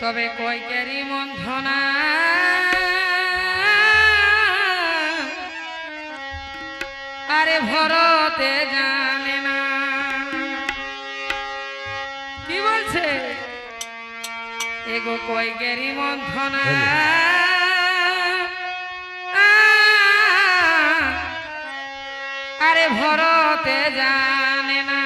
তবে কয়কেরই মন্থনা? আরে ভরতে জানে না। কি বলছে? এগো কয়কেরই মন্থনা? আরে ভরতে জানে না।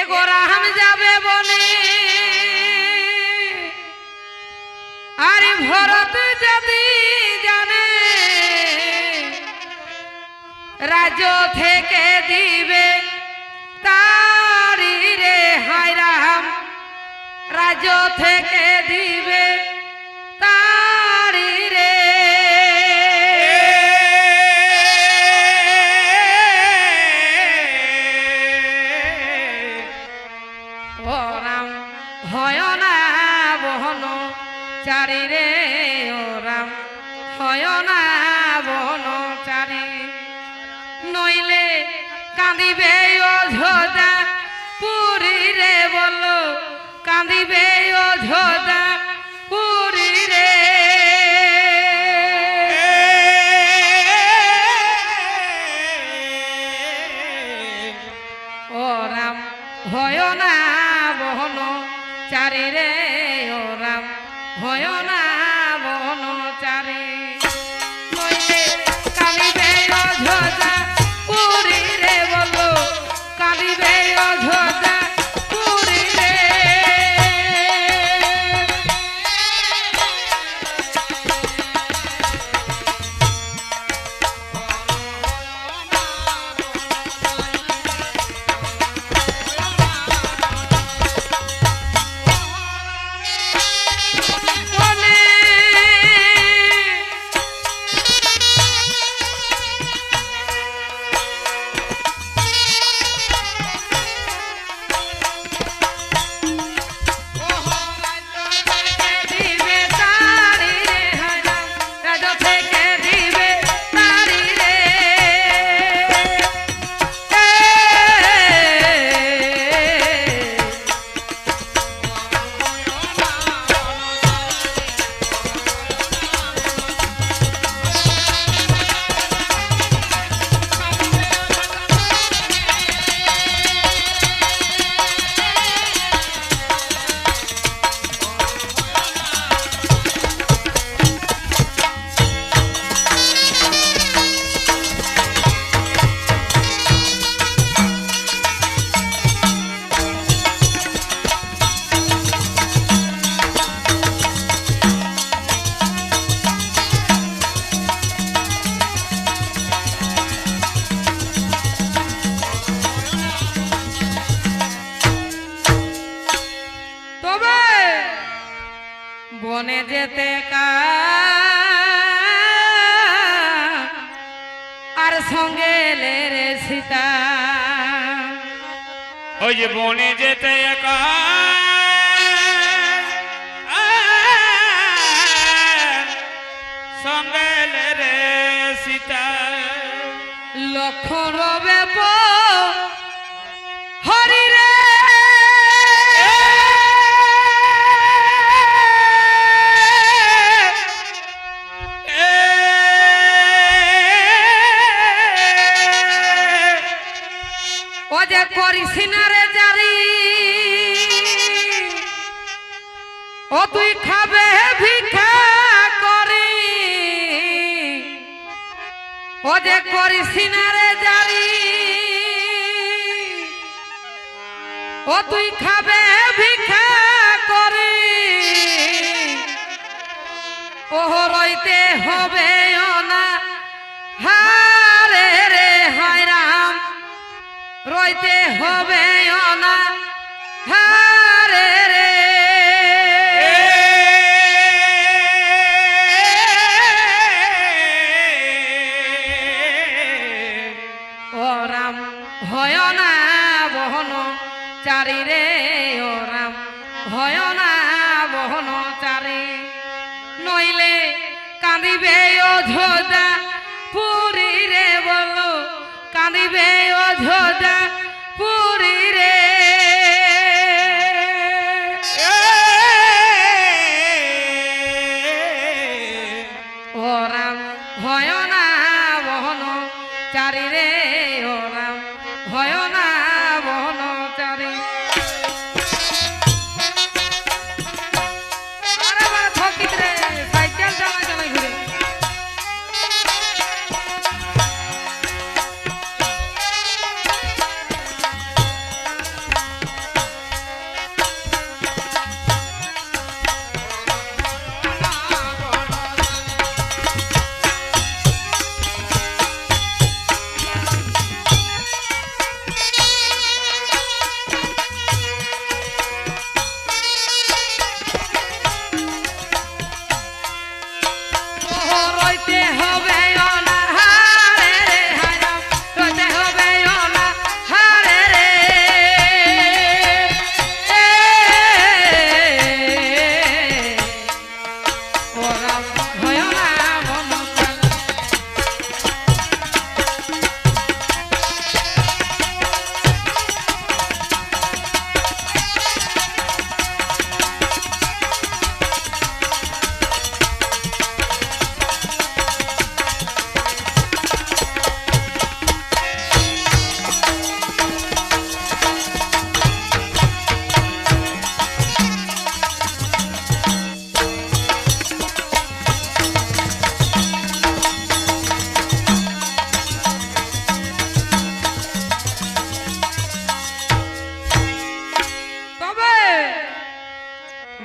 এগো রাম যাবে বনে। আরে ভরত যদি জানে, রাজ্য থেকে দিবে তারি রে হায় রাম। রাজ্য থেকে দিবে হয় না বহন চারি। নইলে কাঁদিবে অযোধ্যা পুরী রে বল, কাঁদিবে অযোধ্যা পুরী রে। ও রাম, হয় না বহন চারি রে, ও রাম, হয় না ওই যে বনে যেতে যে করিস না রে জারি। ও তুই খাবে ভিক্ষা করি। ও যে করিস না রে জারি। ও তুই খাবে ভিক্ষা করি। ও রইতে হবে না হারে রে। রইতে হবে না হারে রে। ও রাম হয় না বহন চারি রে ও রাম হয় না বহন চারি। নইলে কাঁদিবে অযোধ্যা, পুরী রে বলো, কাঁদিবে অযোধ্যা। চারি রে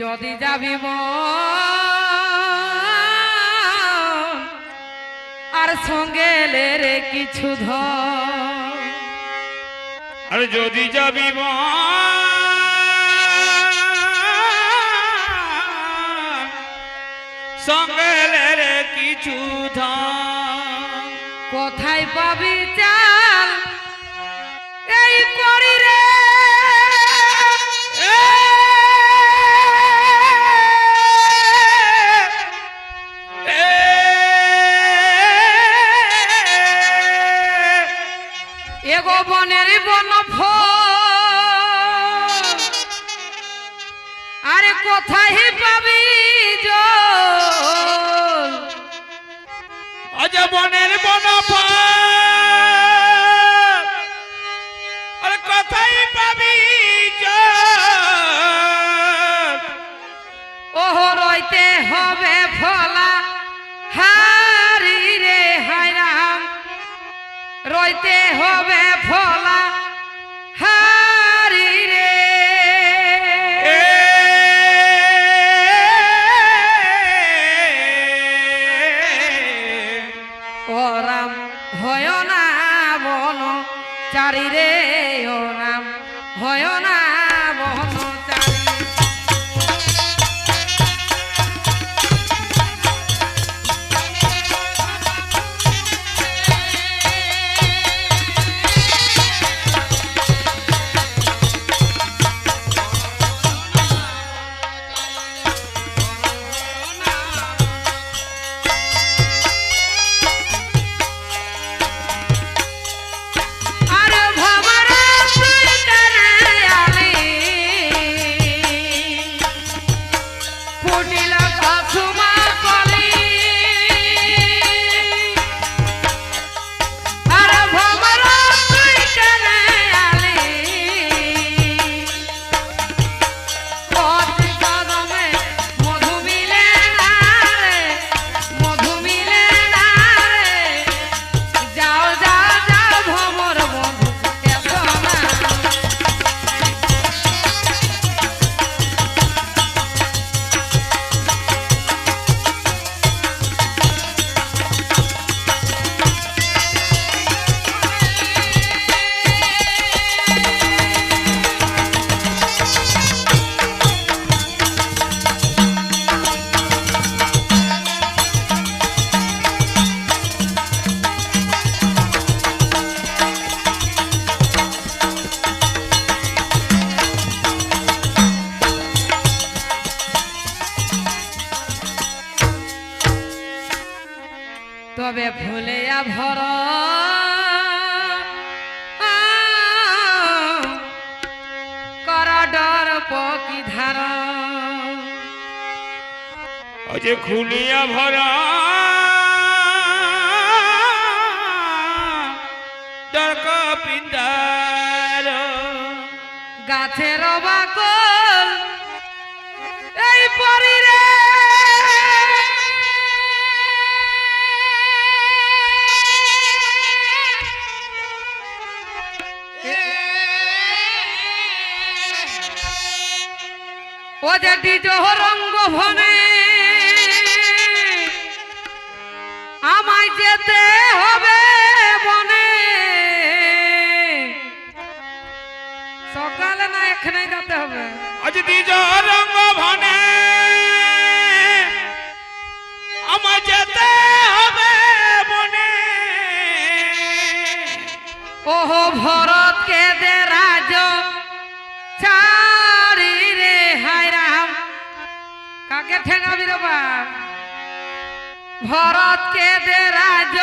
যদি যাবি মন, আর সঙ্গে রে কিছু ধর। আর যদি যাবি মন, সঙ্গে রে কিছু ধান কোথায় পাবি চাল? এই করি রে। বনের বন। আরে কোথায় পাবি আজ বনের বন আর পাবি। ওহ রইতে হবে ফলা হারি রে হাইরাম রইতে হবে পকি ধার অজে খুলিয়া ভরা। ডর পিন্দার গাছের বাকল ও যে ডিজ রঙ্গ ভনে আমায় হবে সকালে না এখানে যেতে হবে। আজ রঙ্গ বাপ ভরতকে দে রাজ